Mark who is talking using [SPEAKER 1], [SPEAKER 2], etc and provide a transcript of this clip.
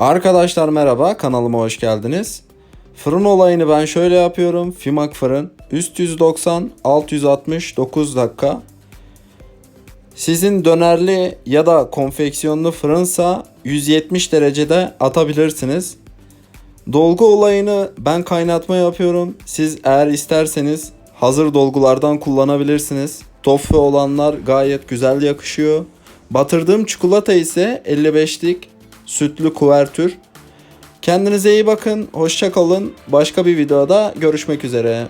[SPEAKER 1] Arkadaşlar merhaba kanalıma hoş geldiniz. Fırın olayını ben şöyle yapıyorum. Fimak fırın üst 190 alt 160 9 dakika. Sizin dönerli ya da konfeksiyonlu fırınsa 170 derecede atabilirsiniz. Dolgu olayını ben kaynatma yapıyorum. Siz eğer isterseniz hazır dolgulardan kullanabilirsiniz. Tofu olanlar gayet güzel yakışıyor. Batırdığım çikolata ise 55'lik sütlü kuvertür. Kendinize iyi bakın. Hoşça kalın. Başka bir videoda görüşmek üzere.